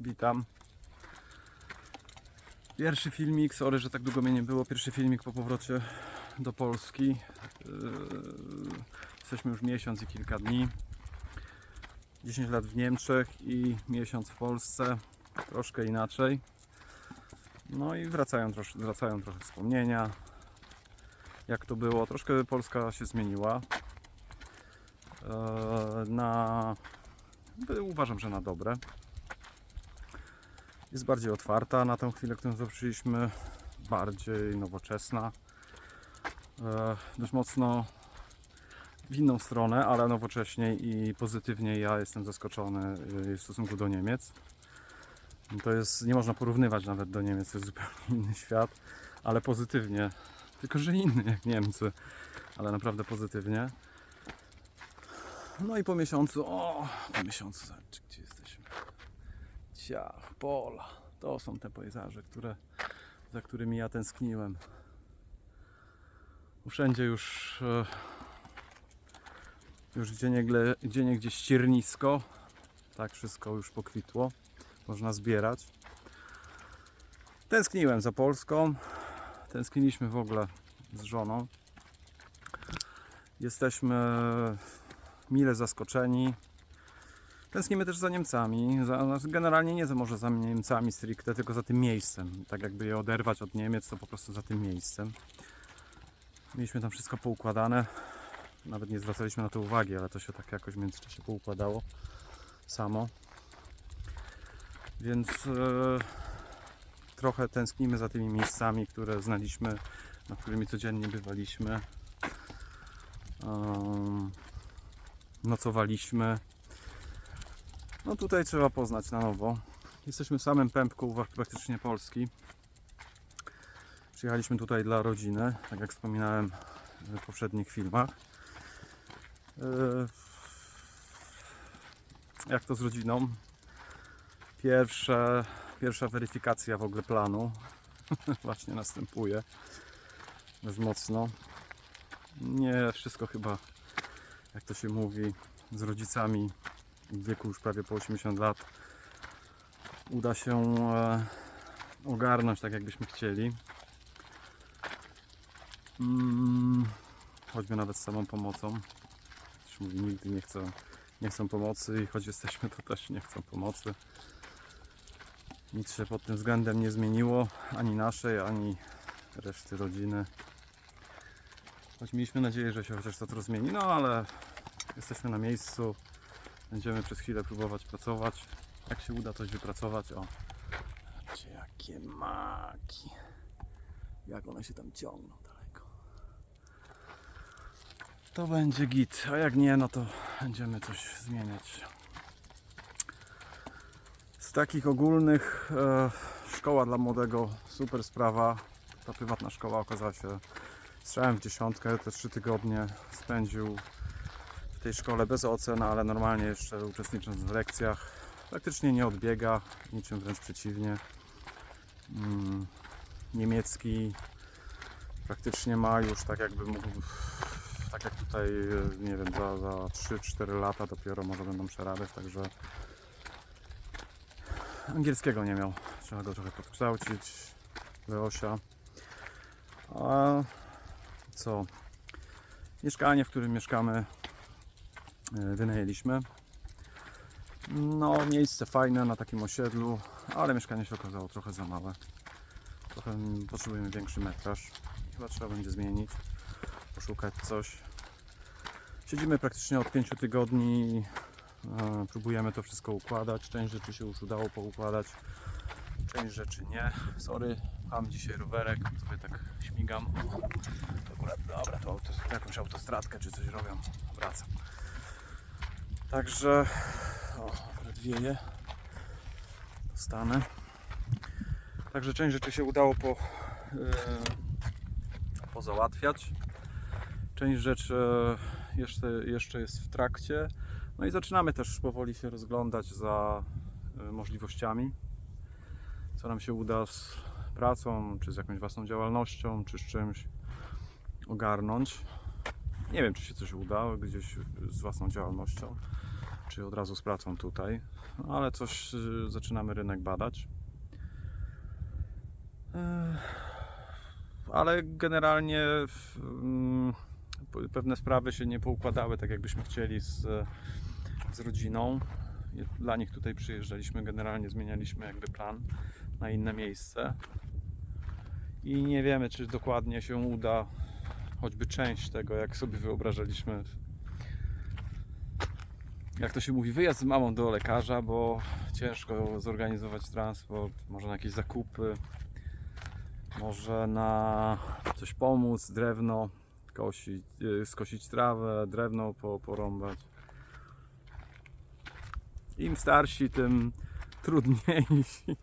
Witam. Pierwszy filmik, sorry, że tak długo mnie nie było. Pierwszy filmik po powrocie do Polski. Yy, Jesteśmy już miesiąc i kilka dni. 10 lat w Niemczech i miesiąc w Polsce. Troszkę inaczej. No i wracają, trosz, wracają trochę wspomnienia. Jak to było? Troszkę Polska się zmieniła. Eee, Na uważam, że na dobre. Jest bardziej otwarta na tę chwilę, którą zobaczyliśmy, bardziej nowoczesna. E, dość mocno w inną stronę, ale nowocześniej i pozytywnie ja jestem zaskoczony e, w stosunku do Niemiec. To jest, nie można porównywać nawet do Niemiec, to jest zupełnie inny świat, ale pozytywnie. Tylko, że inny jak Niemcy, ale naprawdę pozytywnie. No i po miesiącu, o, po miesiącu, gdzie pola. To są te pejzaże, które, za którymi ja tęskniłem. Wszędzie już, e, już gdzie gdzie niegdzie ściernisko. Tak wszystko już pokwitło. Można zbierać. Tęskniłem za Polską. Tęskniliśmy w ogóle z żoną. Jesteśmy mile zaskoczeni. Tęsknimy też za Niemcami. Za, znaczy generalnie nie za może za Niemcami stricte, tylko za tym miejscem. Tak jakby je oderwać od Niemiec, to po prostu za tym miejscem. Mieliśmy tam wszystko poukładane. Nawet nie zwracaliśmy na to uwagi, ale to się tak jakoś w międzyczasie poukładało samo. Więc e, trochę tęsknimy za tymi miejscami, które znaliśmy, nad którymi codziennie bywaliśmy. Nocowaliśmy. No tutaj trzeba poznać na nowo. Jesteśmy w samym pępku praktycznie Polski. Przyjechaliśmy tutaj dla rodziny, tak jak wspominałem w poprzednich filmach. Yy, Jak to z rodziną? Pierwsze, pierwsza weryfikacja w ogóle planu właśnie następuje dość mocno. Nie wszystko chyba, jak to się mówi, z rodzicami w wieku już prawie po 80 lat uda się e, ogarnąć tak, jakbyśmy chcieli. Mm, choćby nawet z samą pomocą. Mówi, nigdy nie chcą, nie chcą pomocy i choć jesteśmy, to też nie chcą pomocy. Nic się pod tym względem nie zmieniło, ani naszej, ani reszty rodziny. Choć mieliśmy nadzieję, że się chociaż to zmieni, no ale jesteśmy na miejscu. Będziemy przez chwilę próbować pracować. Jak się uda coś wypracować, o. Zobaczcie, jakie maki. Jak one się tam ciągną daleko. To będzie git, a jak nie, no to będziemy coś zmieniać. Z takich ogólnych e, szkoła dla młodego, super sprawa. Ta prywatna szkoła okazała się strzałem w dziesiątkę, te trzy tygodnie spędził tej szkole bez ocen, ale normalnie jeszcze uczestnicząc w lekcjach. Praktycznie nie odbiega, niczym wręcz przeciwnie. Mm, niemiecki praktycznie ma już tak jakby mógł, tak jak tutaj, nie wiem, za, za 3-4 lata dopiero może będą przerabiać, także angielskiego nie miał. Trzeba go trochę podkształcić. Leosia. A co? Mieszkanie, w którym mieszkamy, wynajęliśmy. No, miejsce fajne na takim osiedlu, ale mieszkanie się okazało trochę za małe. Trochę potrzebujemy większy metraż. Chyba trzeba będzie zmienić, poszukać coś. Siedzimy praktycznie od 5 tygodni. e, Próbujemy to wszystko układać. Część rzeczy się już udało poukładać, część rzeczy nie. Sorry, mam dzisiaj rowerek, sobie tak śmigam. Akurat, dobra, to jakąś autostradkę czy coś robią. Wracam. Także, o, akurat wieje. Dostanę. Także część rzeczy się udało po, yy, pozałatwiać. Część rzeczy jeszcze, jeszcze jest w trakcie. No i zaczynamy też powoli się rozglądać za y, możliwościami. Co nam się uda z pracą, czy z jakąś własną działalnością, czy z czymś ogarnąć. Nie wiem, czy się coś uda gdzieś z własną działalnością, czy od razu z pracą tutaj, ale coś y, zaczynamy rynek badać. Ale generalnie mm, pewne sprawy się nie poukładały tak, jakbyśmy chcieli z, z rodziną. Dla nich tutaj przyjeżdżaliśmy, generalnie zmienialiśmy jakby plan na inne miejsce. I nie wiemy, czy dokładnie się uda choćby część tego, jak sobie wyobrażaliśmy. Jak to się mówi, wyjazd z mamą do lekarza, bo ciężko zorganizować transport, może na jakieś zakupy, może na coś pomóc, drewno kosić, y, skosić trawę, drewno po, porąbać. Im starsi, tym trudniejsi.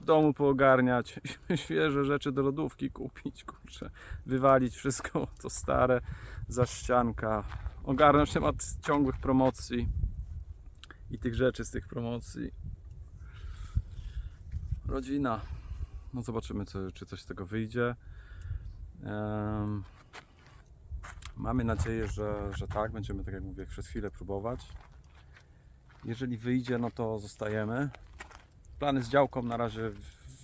W domu poogarniać, świeże rzeczy do lodówki kupić, kurczę, wywalić wszystko to stare za ścianka, ogarnąć temat ciągłych promocji i tych rzeczy z tych promocji. Rodzina. No zobaczymy, co, czy coś z tego wyjdzie. Em, mamy nadzieję, że, że tak. Będziemy, tak jak mówię, przez chwilę próbować. Jeżeli wyjdzie, no to zostajemy. Plany z działką na razie w,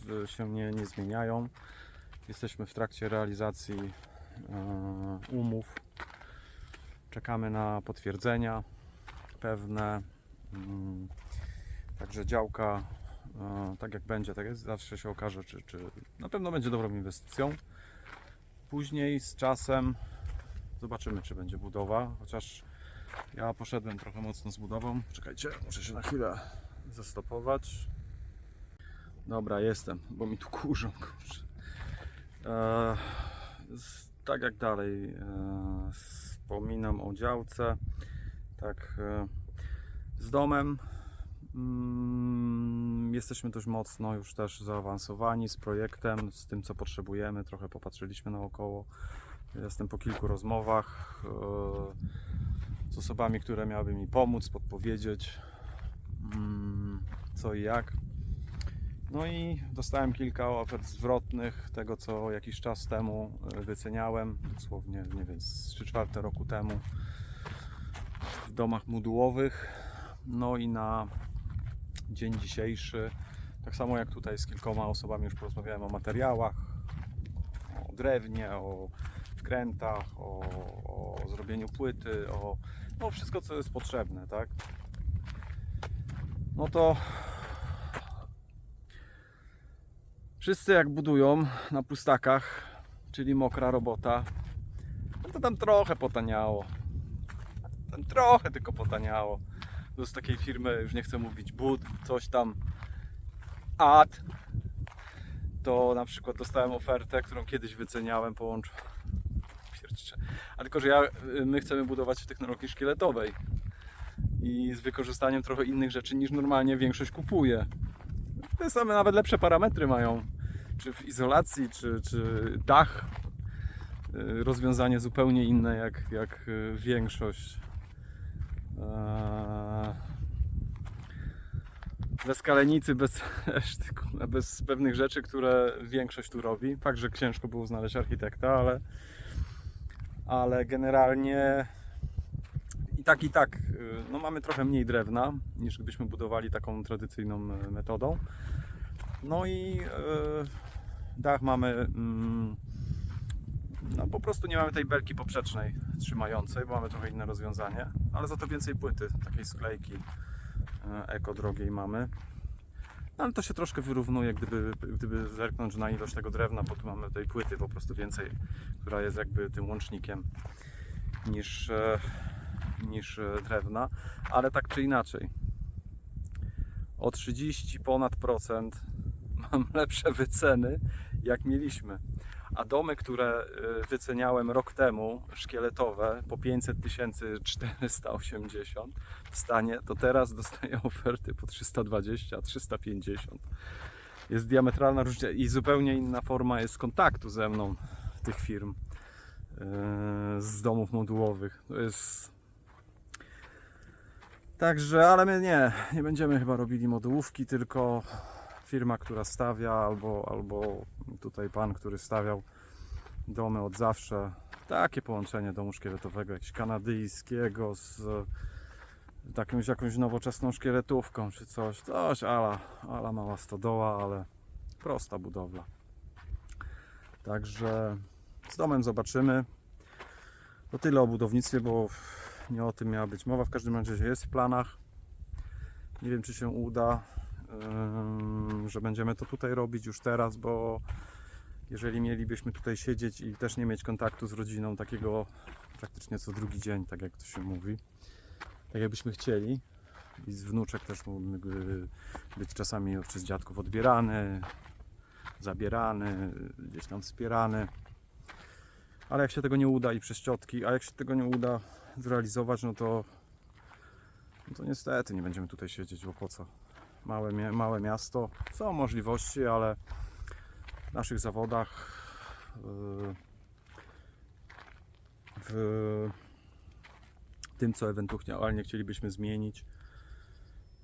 w, się nie, nie zmieniają. Jesteśmy w trakcie realizacji e, umów. Czekamy na potwierdzenia pewne. Mm, Także działka, e, tak jak będzie, tak jest, zawsze się okaże, czy, czy na pewno będzie dobrą inwestycją. Później z czasem zobaczymy, czy będzie budowa, chociaż ja poszedłem trochę mocno z budową. Czekajcie, muszę się na chwilę zastopować. Dobra, jestem, bo mi tu kurzą, kurczę. E, z- tak jak dalej e, wspominam o działce, tak e, z domem mm, jesteśmy dość mocno już też zaawansowani z projektem, z tym co potrzebujemy, trochę popatrzyliśmy naokoło. Jestem po kilku rozmowach e, z osobami, które miałyby mi pomóc, podpowiedzieć mm, co i jak. No i dostałem kilka ofert zwrotnych tego, co jakiś czas temu e, wyceniałem, dosłownie, nie wiem, z 3 czwarte roku temu w domach modułowych. No i na dzień dzisiejszy, tak samo jak tutaj z kilkoma osobami już porozmawiałem o materiałach, o drewnie, o wkrętach, o, o zrobieniu płyty, o no wszystko, co jest potrzebne, tak? No to Wszyscy jak budują na pustakach, czyli mokra robota, no to tam trochę potaniało. Tam trochę tylko potaniało. Z takiej firmy, już nie chcę mówić bud, coś tam ad. To na przykład dostałem ofertę, którą kiedyś wyceniałem, połącz... A tylko, że ja, my chcemy budować w technologii szkieletowej i z wykorzystaniem trochę innych rzeczy niż normalnie większość kupuje te same nawet lepsze parametry mają. Czy w izolacji, czy, czy dach. Y, Rozwiązanie zupełnie inne jak, jak y, większość. Eee, Bez kalenicy, bez, reszty, kurwa, bez pewnych rzeczy, które większość tu robi. Fakt, że ciężko było znaleźć architekta, ale, ale generalnie tak, i tak, y, no mamy trochę mniej drewna niż gdybyśmy budowali taką tradycyjną y, metodą. No i y, dach mamy, mm, no po prostu nie mamy tej belki poprzecznej trzymającej, bo mamy trochę inne rozwiązanie, ale za to więcej płyty, takiej sklejki eko drogiej mamy. No, ale to się troszkę wyrównuje, gdyby, gdyby zerknąć na ilość tego drewna, bo tu mamy tej płyty po prostu więcej, która jest jakby tym łącznikiem niż, e, niż e, drewna, ale tak czy inaczej. O 30 ponad procent mam lepsze wyceny jak mieliśmy. A domy, które e, wyceniałem rok temu, szkieletowe, po 500 tysięcy 480 w stanie, to teraz dostaję oferty po 320, 350. Jest diametralna różnica i zupełnie inna forma jest kontaktu ze mną tych firm e, z domów modułowych. To jest. Także, ale my nie, nie będziemy chyba robili modułówki, tylko firma, która stawia, albo, albo tutaj pan, który stawiał domy od zawsze, takie połączenie domu szkieletowego, jakiegoś kanadyjskiego z jakąś, jakąś nowoczesną szkieletówką czy coś, coś ala, ala mała stodoła, ale prosta budowla. Także z domem zobaczymy. To tyle o budownictwie, bo nie o tym miała być mowa. W każdym razie jest w planach. Nie wiem, czy się uda, że będziemy to tutaj robić już teraz, bo jeżeli mielibyśmy tutaj siedzieć i też nie mieć kontaktu z rodziną takiego praktycznie co drugi dzień, tak jak to się mówi, tak jakbyśmy chcieli, i z wnuczek też mógłby być czasami przez dziadków odbierany, zabierany, gdzieś tam wspierany. Ale jak się tego nie uda i przez ciotki, a jak się tego nie uda zrealizować, no to, no to niestety nie będziemy tutaj siedzieć, bo po co? Małe, małe miasto, są możliwości, ale w naszych zawodach yy, w tym, co ewentualnie chcielibyśmy zmienić,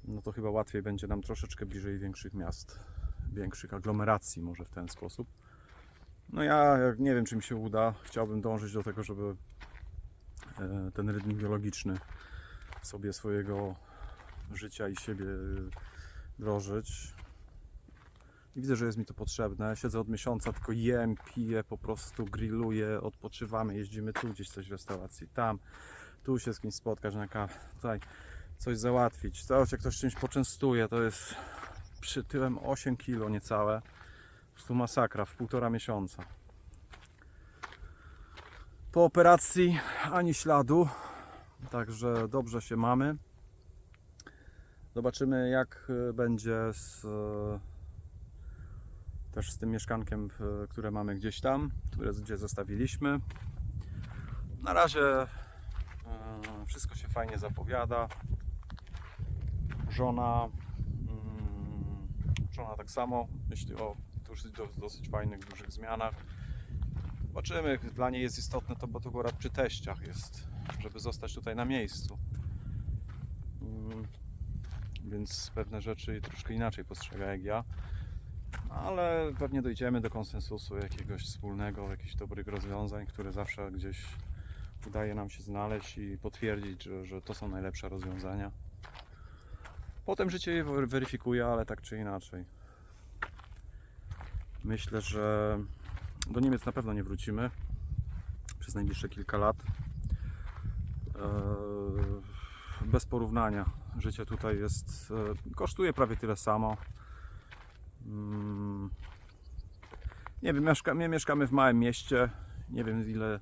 no to chyba łatwiej będzie nam troszeczkę bliżej większych miast, większych aglomeracji może w ten sposób. No ja nie wiem, czy mi się uda. Chciałbym dążyć do tego, żeby ten rytm biologiczny sobie swojego życia i siebie drożyć. I widzę, że jest mi to potrzebne. Siedzę od miesiąca, tylko jem, piję, po prostu grilluję, odpoczywamy, jeździmy tu gdzieś coś w restauracji, tam, tu się z kimś spotkać, na ka- tutaj coś załatwić. To się ktoś czymś poczęstuje, to jest przytyłem 8 kg niecałe. Po prostu masakra w półtora miesiąca. Po operacji ani śladu, także dobrze się mamy. Zobaczymy jak e, będzie z, e, też z tym mieszkankiem, które mamy gdzieś tam, które gdzie zostawiliśmy. Na razie e, wszystko się fajnie zapowiada. Żona, mm, żona tak samo myśli o dosyć, dosyć fajnych, dużych zmianach. Zobaczymy, dla niej jest istotne to, bo to akurat przy teściach jest, żeby zostać tutaj na miejscu. Mm, Więc pewne rzeczy troszkę inaczej postrzega jak ja. Ale pewnie dojdziemy do konsensusu jakiegoś wspólnego, jakichś dobrych rozwiązań, które zawsze gdzieś udaje nam się znaleźć i potwierdzić, że, że to są najlepsze rozwiązania. Potem życie je weryfikuje, ale tak czy inaczej. Myślę, że do Niemiec na pewno nie wrócimy przez najbliższe kilka lat. Eee, Bez porównania. Życie tutaj jest. e, kosztuje prawie tyle samo. Mm, Nie wiem, my mieszkamy w małym mieście. Nie wiem ile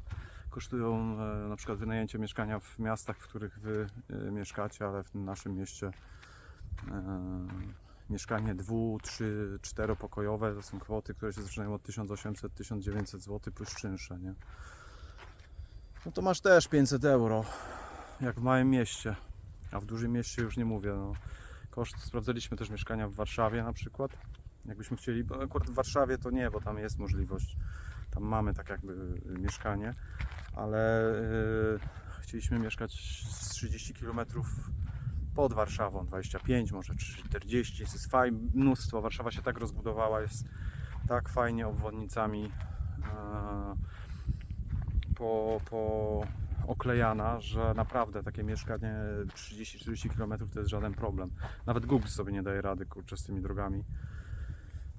kosztują e, na przykład wynajęcie mieszkania w miastach, w których wy e, mieszkacie, ale w naszym mieście mieszkanie dwu, trzy, czteropokojowe to są kwoty, które się zaczynają od 1800-1900 zł plus czynsze, nie? No to masz też 500 euro, jak w małym mieście, a w dużym mieście już nie mówię. No. Koszt, sprawdzaliśmy też mieszkania w Warszawie na przykład, jakbyśmy chcieli, bo akurat w Warszawie to nie, bo tam jest możliwość, tam mamy tak jakby y, mieszkanie, ale y, chcieliśmy mieszkać z 30 km pod Warszawą, 25, może 40, jest fajnie, mnóstwo. Warszawa się tak rozbudowała, jest tak fajnie obwodnicami e, po, po oklejana, że naprawdę takie mieszkanie 30-40 km to jest żaden problem. Nawet Google sobie nie daje rady kurczę z tymi drogami.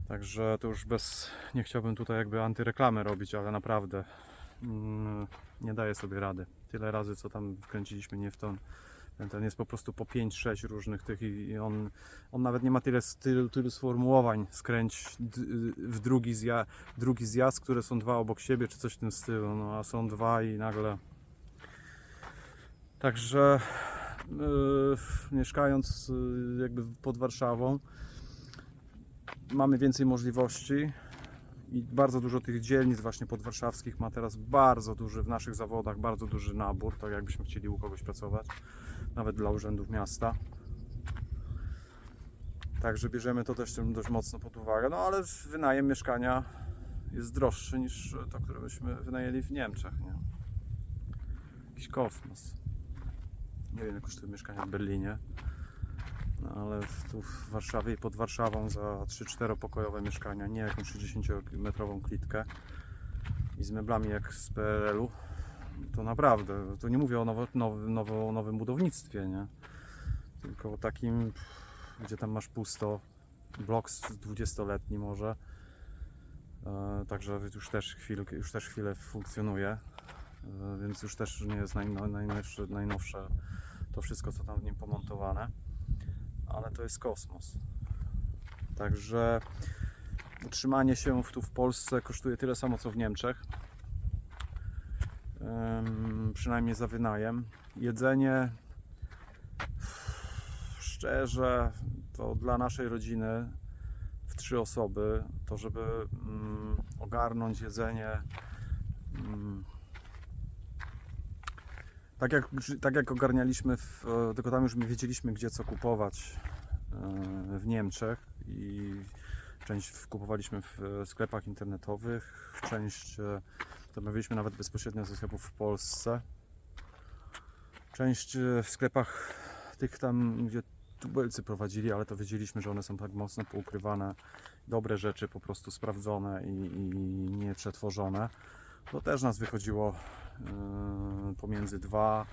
Także to już bez, nie chciałbym tutaj jakby antyreklamy robić, ale naprawdę mm, nie daje sobie rady. Tyle razy co tam wkręciliśmy nie w tą ten jest po prostu po 5-6 różnych tych i on, on nawet nie ma tyle, tylu, tylu sformułowań. Skręć d- w drugi, zja, drugi zjazd, które są dwa obok siebie, czy coś w tym stylu, no a są dwa i nagle. Także yy, mieszkając yy, jakby pod Warszawą mamy więcej możliwości i bardzo dużo tych dzielnic właśnie podwarszawskich ma teraz bardzo duży w naszych zawodach, bardzo duży nabór, tak jakbyśmy chcieli u kogoś pracować nawet dla urzędów miasta. Także bierzemy to też dość mocno pod uwagę. No ale wynajem mieszkania jest droższy niż to, które byśmy wynajęli w Niemczech. Nie? Jakiś kosmos. Nie wiem, ile kosztuje mieszkanie w Berlinie. No ale tu w Warszawie i pod Warszawą za 3-4 pokojowe mieszkania, nie jakąś 60-metrową klitkę i z meblami jak z PRL-u, To naprawdę, to nie mówię o nowo, nowy, nowo, nowym budownictwie, nie? Tylko o takim, gdzie tam masz pusto, blok z 20-letni może. E, Także już też, chwil, już też chwilę funkcjonuje, E, więc już też nie jest najno, najnowsze, najnowsze to wszystko, co tam w nim pomontowane, ale to jest kosmos. Także utrzymanie się tu w Polsce kosztuje tyle samo co w Niemczech. Przynajmniej za wynajem. Jedzenie szczerze to dla naszej rodziny w trzy osoby to żeby mm, ogarnąć jedzenie mm, tak jak, tak jak ogarnialiśmy, w, tylko tam już my wiedzieliśmy, gdzie co kupować e, w Niemczech i część kupowaliśmy w e, sklepach internetowych, część e, zamawialiśmy nawet bezpośrednio ze sklepów w Polsce. Część e, w sklepach tych tam, gdzie tubylcy prowadzili, ale to wiedzieliśmy, że one są tak mocno poukrywane. Dobre rzeczy, po prostu sprawdzone i, i nie przetworzone. To też nas wychodziło e, pomiędzy 2,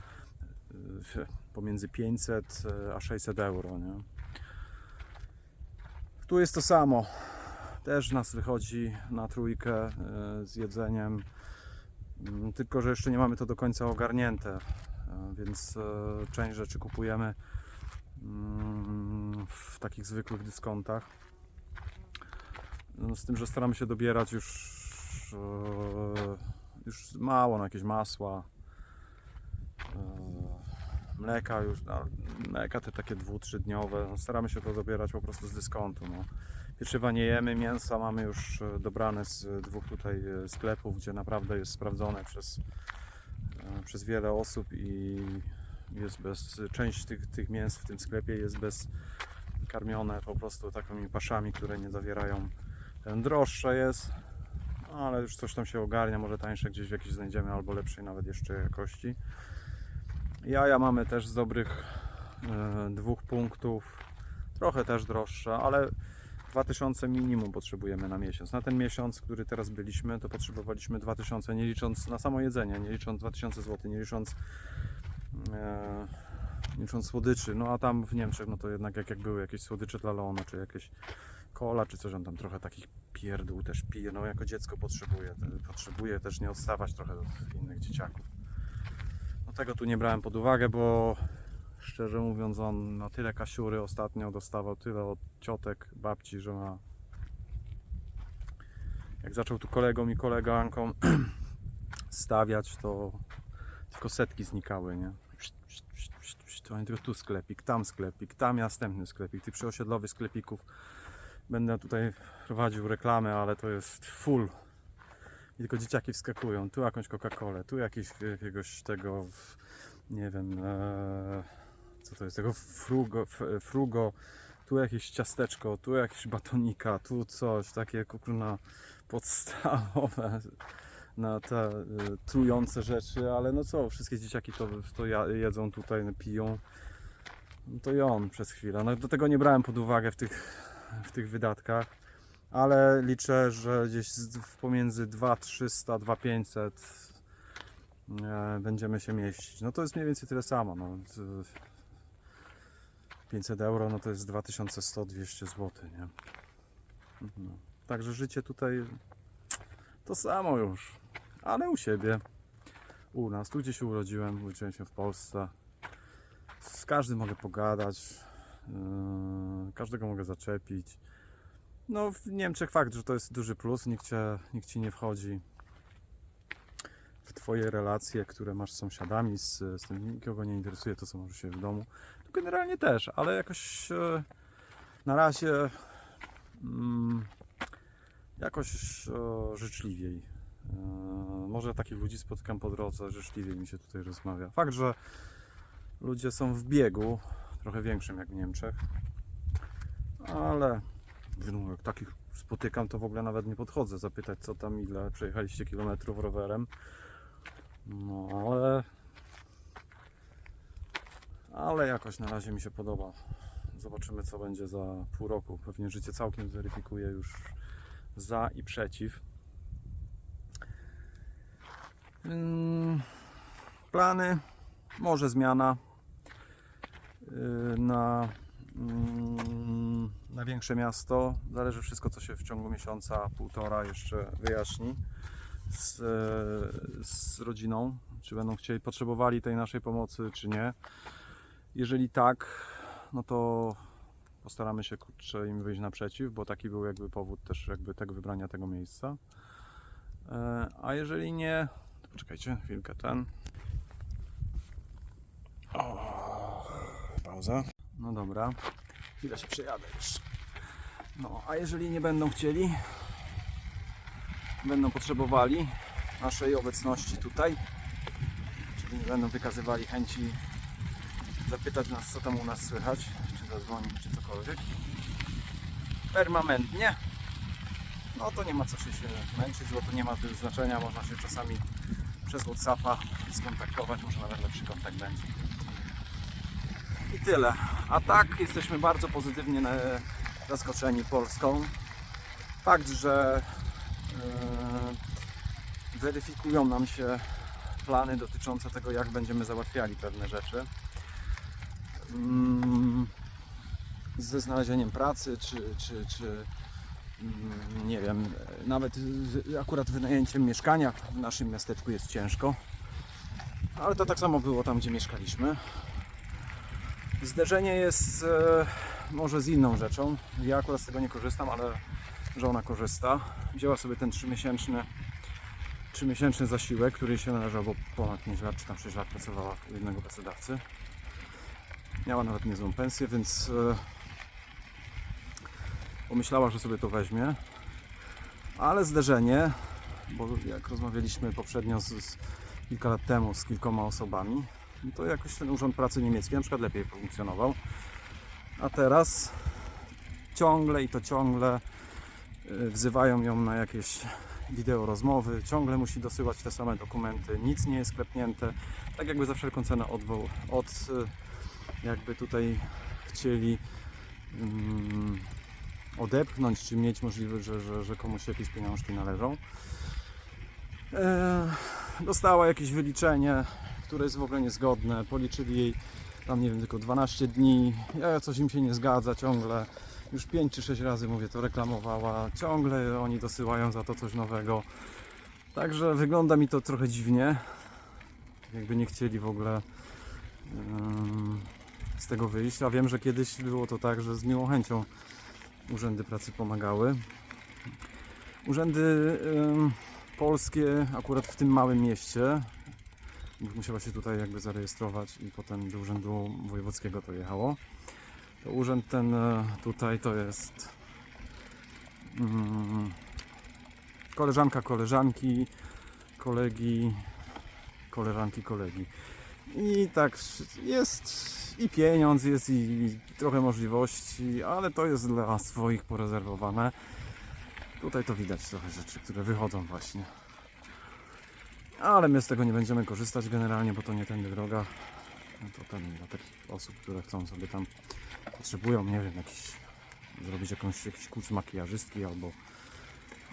e, pomiędzy 500 a 600 euro. Nie? Tu jest to samo. Też nas wychodzi na trójkę e, z jedzeniem. Mm, Tylko, że jeszcze nie mamy to do końca ogarnięte, e, więc e, część rzeczy kupujemy mm, w takich zwykłych dyskontach. No, Z tym, że staramy się dobierać już, już mało na jakieś masła, mleka już, no, mleka te takie dwu, trzydniowe. No, staramy się to dobierać po prostu z dyskontu. No. Pieczywa nie jemy, mięsa mamy już e, dobrane z dwóch tutaj e, sklepów, gdzie naprawdę jest sprawdzone przez, e, przez wiele osób i jest bez, część tych, tych mięs w tym sklepie jest bez karmione po prostu takimi paszami, które nie zawierają ten droższe jest, ale już coś tam się ogarnia, może tańsze gdzieś w jakieś znajdziemy albo lepszej nawet jeszcze jakości. Jaja mamy też z dobrych e, dwóch punktów, trochę też droższe, ale 2000 minimum potrzebujemy na miesiąc. Na ten miesiąc, który teraz byliśmy, to potrzebowaliśmy 2000, nie licząc na samo jedzenie, nie licząc 2000 zł, nie licząc, e, nie licząc słodyczy. No a tam w Niemczech, no to jednak jak, jak były jakieś słodycze dla Leona, czy jakieś cola, czy coś, on tam trochę takich pierdół też pije. No jako dziecko potrzebuje, potrzebuje też nie odstawać trochę od innych dzieciaków. No tego tu nie brałem pod uwagę, bo szczerze mówiąc, on na tyle kasiury ostatnio dostawał, tyle od ciotek, babci, że ma. Jak zaczął tu kolegom i kolegankom stawiać, to tylko setki znikały, nie? To oni tylko tu sklepik, tam sklepik, tam następny sklepik, tych przyosiedlowych sklepików. Będę tutaj prowadził reklamę, ale to jest full. Tylko dzieciaki wskakują. Tu jakąś Coca-Colę, tu jakieś, jakiegoś tego, nie wiem, e, co to jest, tego frugo, f- frugo, tu jakieś ciasteczko, tu jakieś batonika, tu coś, takie kurna podstawowe na te y, trujące rzeczy, ale no co, wszystkie dzieciaki to, to jedzą tutaj, no, piją. No to on przez chwilę. No do tego nie brałem pod uwagę w tych, w tych wydatkach, ale liczę, że gdzieś pomiędzy 2300, 2500 e, będziemy się mieścić. No to jest mniej więcej tyle samo. No. Z- 500 euro, no to jest 2100-200 zł, nie? Mhm. Także życie tutaj to samo już, ale u siebie, u nas, tu gdzie się urodziłem, urodziłem się w Polsce. Z każdym mogę pogadać, yy, każdego mogę zaczepić. No w Niemczech fakt, że to jest duży plus, nikt, cię, nikt ci nie wchodzi w twoje relacje, które masz z sąsiadami, z, z tym nikogo nie interesuje to, co u siebie w domu. Tu generalnie też, ale jakoś e, na razie mm, jakoś e, życzliwiej. E, może takich ludzi spotykam po drodze, życzliwiej mi się tutaj rozmawia. Fakt, że ludzie są w biegu, trochę większym jak w Niemczech, ale jak takich spotykam, to w ogóle nawet nie podchodzę zapytać, co tam, ile przejechaliście kilometrów rowerem. No ale ale jakoś na razie mi się podoba. Zobaczymy, co będzie za pół roku. Pewnie życie całkiem zweryfikuje już za i przeciw. Ym, Plany, może zmiana yy, na, mm, na większe miasto. Zależy wszystko, co się w ciągu miesiąca, półtora jeszcze wyjaśni z, z rodziną. Czy będą chcieli, potrzebowali tej naszej pomocy, czy nie. Jeżeli tak, no to postaramy się kurczę im wyjść naprzeciw, bo taki był jakby powód też jakby tego wybrania tego miejsca. E, A jeżeli nie, to poczekajcie chwilkę ten. O, pauza. No dobra, chwilę się przejadę jeszcze. No, a jeżeli nie będą chcieli, będą potrzebowali naszej obecności tutaj, czyli nie będą wykazywali chęci zapytać nas, co tam u nas słychać, czy zadzwonić, czy cokolwiek, permanentnie, no to nie ma co się męczyć, bo to nie ma znaczenia, można się czasami przez Whatsappa skontaktować, może nawet lepszy kontakt będzie. Tyle. A tak, jesteśmy bardzo pozytywnie na- zaskoczeni Polską. Fakt, że e, weryfikują nam się plany dotyczące tego, jak będziemy załatwiali pewne rzeczy. Mm, Ze znalezieniem pracy, czy, czy, czy mm, nie wiem, e, nawet akurat wynajęciem mieszkania w naszym miasteczku jest ciężko. Ale to tak samo było tam, gdzie mieszkaliśmy. Zderzenie jest e, może z inną rzeczą. Ja akurat z tego nie korzystam, ale żona korzysta. Wzięła sobie ten 3-miesięczny, 3-miesięczny zasiłek, który się należał, bo ponad 5 lat czy tam 6 lat pracowała u jednego pracodawcy. Miała nawet niezłą pensję, więc e, pomyślała, że sobie to weźmie. Ale zderzenie, bo jak rozmawialiśmy poprzednio z, z kilka lat temu z kilkoma osobami, no to jakoś ten urząd pracy niemiecki na przykład lepiej funkcjonował. A teraz ciągle i to ciągle y, wzywają ją na jakieś wideo rozmowy, ciągle musi dosyłać te same dokumenty, nic nie jest klepnięte, tak jakby za wszelką cenę odwoł, od y, jakby tutaj chcieli mm, odepchnąć, czy mieć możliwość, że, że, że komuś jakieś pieniążki należą. E, dostała jakieś wyliczenie, które jest w ogóle niezgodne, policzyli jej tam nie wiem, tylko 12 dni, ja coś im się nie zgadza ciągle. Już 5 czy 6 razy mówię, to reklamowała. Ciągle oni dosyłają za to coś nowego. Także wygląda mi to trochę dziwnie. Jakby nie chcieli w ogóle z tego wyjść. A wiem, że kiedyś było to tak, że z miłą chęcią urzędy pracy pomagały. Urzędy polskie akurat w tym małym mieście musiała się tutaj jakby zarejestrować i potem do urzędu wojewódzkiego to jechało. To urząd ten e, tutaj to jest mm, koleżanka koleżanki, kolegi, koleżanki kolegi. I tak jest i pieniądz, jest i trochę możliwości, ale to jest dla swoich porezerwowane. Tutaj to widać trochę rzeczy, które wychodzą właśnie. Ale my z tego nie będziemy korzystać generalnie, bo to nie tędy droga. No to ten dla takich osób, które chcą sobie tam potrzebują, nie wiem, jakiś zrobić jakąś, jakiś kurs makijażystki albo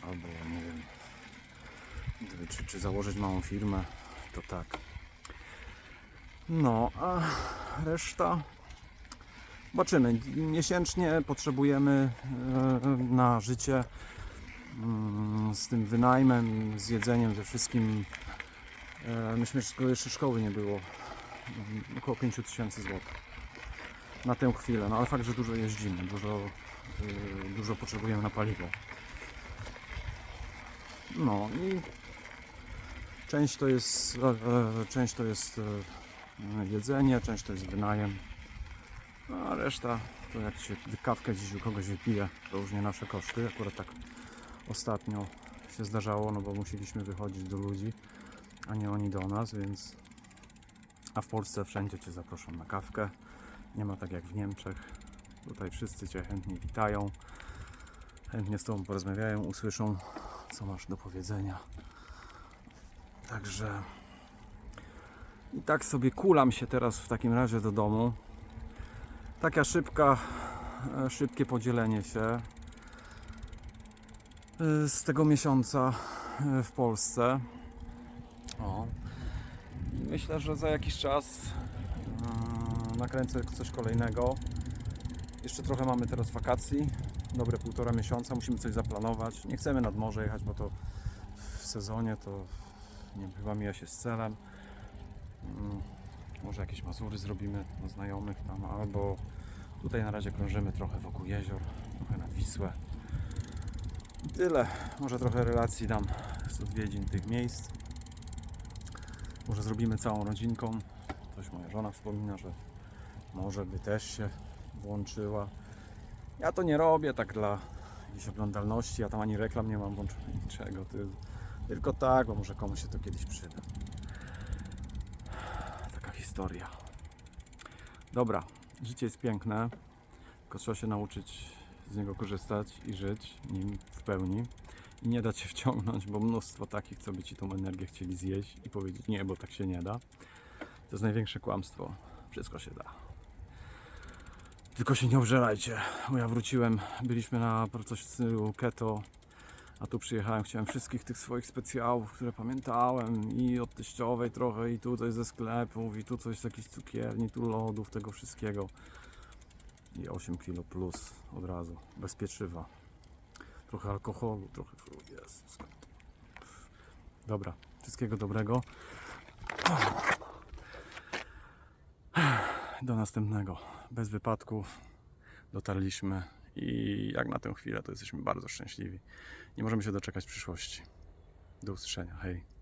albo nie wiem czy, czy założyć małą firmę, to tak. No, a reszta zobaczymy. Miesięcznie potrzebujemy e, na życie mm, z tym wynajmem, z jedzeniem, ze wszystkim Myśmy jeszcze szkoły nie było. Około 5000 zł. Na tę chwilę. No ale fakt, że dużo jeździmy, dużo, y, dużo potrzebujemy na paliwo. No i część to jest, e, e, część to jest e, jedzenie, część to jest wynajem. No, a reszta to jak się kawkę gdzieś u kogoś wypije, to już nie nasze koszty. Akurat tak ostatnio się zdarzało, no bo musieliśmy wychodzić do ludzi a nie oni do nas, więc. A w Polsce wszędzie Cię zaproszą na kawkę. Nie ma tak jak w Niemczech. Tutaj wszyscy Cię chętnie witają, chętnie z Tobą porozmawiają, usłyszą, co masz do powiedzenia. Także. I tak sobie kulam się teraz w takim razie do domu. Taka szybka, e, szybkie podzielenie się e, z tego miesiąca e, w Polsce. O. myślę, że za jakiś czas yy, nakręcę coś kolejnego. Jeszcze trochę mamy teraz wakacji, dobre półtora miesiąca, musimy coś zaplanować. Nie chcemy nad morze jechać, bo to w sezonie to nie wiem, chyba mija się z celem. Mm, Może jakieś mazury zrobimy dla znajomych tam, albo tutaj na razie krążymy trochę wokół jezior, trochę nad Wisłę. Tyle. Może trochę relacji dam z odwiedzin tych miejsc. Może zrobimy całą rodzinką. Coś moja żona wspomina, że może by też się włączyła. Ja to nie robię tak dla jakiejś oglądalności, ja tam ani reklam nie mam włączonych, niczego. Tylko tak, bo może komuś się to kiedyś przyda. Taka historia. Dobra, życie jest piękne, tylko trzeba się nauczyć z niego korzystać i żyć nim w pełni. I nie dać się wciągnąć, bo mnóstwo takich, co by ci tą energię chcieli zjeść i powiedzieć nie, bo tak się nie da. To jest największe kłamstwo. Wszystko się da. Tylko się nie obżerajcie, bo ja wróciłem, byliśmy na coś w stylu keto, a tu przyjechałem, chciałem wszystkich tych swoich specjałów, które pamiętałem i od teściowej trochę, i tu coś ze sklepów, i tu coś z jakichś cukierni, tu lodów, tego wszystkiego. I 8 kilo plus od razu, bez pieczywa. Trochę alkoholu, trochę... Jezus. Dobra, wszystkiego dobrego. Do następnego. Bez wypadków dotarliśmy i jak na tę chwilę to jesteśmy bardzo szczęśliwi. Nie możemy się doczekać przyszłości. Do usłyszenia. Hej.